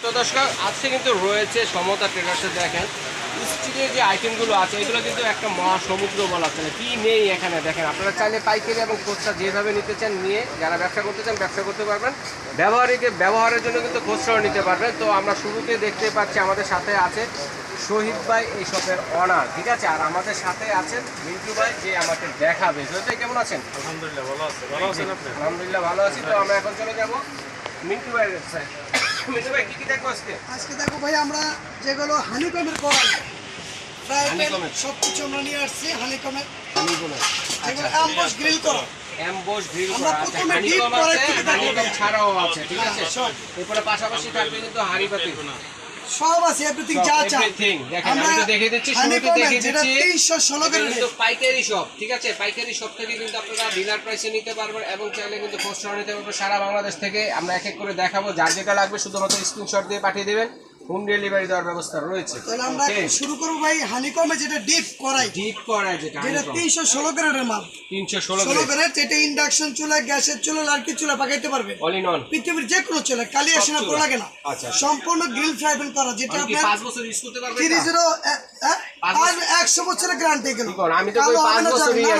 তো দর্শক আজকে কিন্তু রয়েছে সমতা ট্রেডার্সে দেখেন স্টিলের যে আইটেমগুলো আছে এগুলো কিন্তু একটা মহাসমুদ্র বলা চলে। কি নেই এখানে দেখেন আপনারা চাইলে পাইকারি এবং খুচরা যেভাবে নিতে চান নিয়ে যারা ব্যবসা করতে চান ব্যবসা করতে পারবেন। ব্যবহারিকে ব্যবহারের জন্য কিন্তু খুচরাও নিতে পারবেন। তো আমরা শুরুতে দেখতে পাচ্ছি আমাদের সাথে আছে শহীদ ভাই এই শপের অনার ঠিক আছে? আর আমাদের সাথে আছেন মিন্টু ভাই যে আমাকে দেখাবে। শহীদ ভাই কেমন আছেন? আলহামদুলিল্লাহ ভালো আছে। ভালো আছেন আলহামদুলিল্লাহ ভালো আছি। তো আমরা এখন চলে যাব মিন্টু ভাইয়ের কাছে মিন্টু ভাই কি কি আজকে আজকে দেখো ভাই আমরা যেগুলো হানিকমের ফ্রাই সব কিছু আমরা নিয়ে আসছি হানিকমের হানিকমের যেগুলো অ্যাম্বস গ্রিল করা। অ্যাম্বোস গ্রিল করা আছে হানিকম আছে হানিকম ছাড়াও আছে ঠিক হ্যাঁ, আছে এরপরে পাশাপাশি থাকবে কিন্তু হাড়িপাতি সব আছে এভরিথিং যা চা এভরিথিং দেখেন আমি তো দেখে দিচ্ছি শুরুতে দেখে দিচ্ছি। 316 করে কিন্তু পাইকারি শপ ঠিক আছে? পাইকারি শপ থেকে কিন্তু আপনারা ডিলার প্রাইসে নিতে পারবেন এবং চাইলে কিন্তু খুচরা নিতে পারবেন সারা বাংলাদেশ থেকে। আমরা এক এক করে দেখাবো যার যেটা লাগবে শুধুমাত্র স্ক্রিনশট দিয়ে পাঠিয়ে দেবেন। হোম ডেলিভারি দেওয়ার ব্যবস্থা রয়েছে। তাহলে আমরা শুরু করব ভাই হানিকমে যেটা ডিপ করাই। ডিপ করা যেটা যেটা তিনশো ষোলো গ্রেডের মাল। তিনশো ষোলো ষোলো গ্রেড যেটা ইন্ডাকশন চুলা গ্যাসের চুলা লার্কি চুলা পাকাইতে পারবে। অল ইন অন পৃথিবীর যে কোনো চুলা কালি আসে না। পোড়া লাগে না। আচ্ছা। সম্পূর্ণ গ্রিল ফ্রাই করা যেটা কি পাঁচ বছর ইউজ করতে পারবেন থ্রি? জিরো পাঁচ একশো বছরের গ্যারান্টি এগুলো। আমি তো পাঁচ বছর নিয়ে।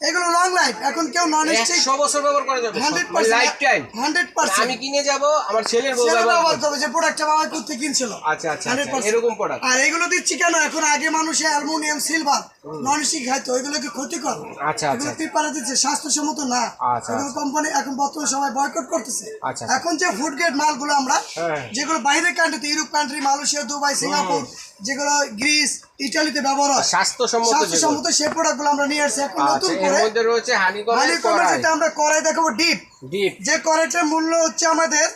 এগুলো লং লাইফ এখন কেউ নন স্টিক একশো বছর ব্যবহার করা যাবে hundred lifetime percent hundred percent আমি কিনে যাব আমার ছেলের বউ ব্যবহার করবে। যে প্রোডাক্টটা বাবা করতে কিনছিল। আচ্ছা, আচ্ছা, 100% আচ্ছা, এরকম প্রোডাক্ট আর এগুলো দিচ্ছি কেন? এখন আগে মানুষে অ্যালুমিনিয়াম সিলভার নন স্টিক খাইতো এগুলো কি ক্ষতিকর। আচ্ছা, এগুলো আচ্ছা। দিচ্ছে স্বাস্থ্যসম্মত না। আচ্ছা, এগুলো কোম্পানি এখন বর্তমানে সবাই বয়কট করতেছে। আচ্ছা। এখন যে ফুড গ্রেড মালগুলো আমরা হ্যাঁ। যেগুলো বাইরের কান্ট্রিতে Europe country Malaysia Dubai Singapore যেগুলো গ্রিস ইটালিতে ব্যবহার হয় স্বাস্থ্যসম্মত স্বাস্থ্যসম্মত সেই প্রোডাক্টগুলো আমরা নিয়ে আসছি। এখন আচ্ছা নতুন করে মধ্যে রয়েছে হানিকমের হানিকমের যেটা আমরা করাই দেখাবো ডিপ ডিপ যে কড়াইটার মূল্য হচ্ছে আমাদের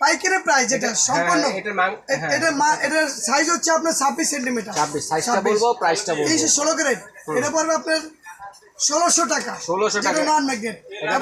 পাইকারি প্রাইস যেটা সম্পূর্ণ হ্যাঁ, এটার মান- এ- হ্যাঁ। মা- এটার সাইজ হচ্ছে আপনার ছাব্বিশ সেন্টিমিটার 26 সাইজটা বলব প্রাইসটা বলব। তিনশো ষোলো গ্রেড এটা পড়বে আপনার ষোলোশো টাকা। ষোলোশো টাকা। নন ম্যাগনেট এটা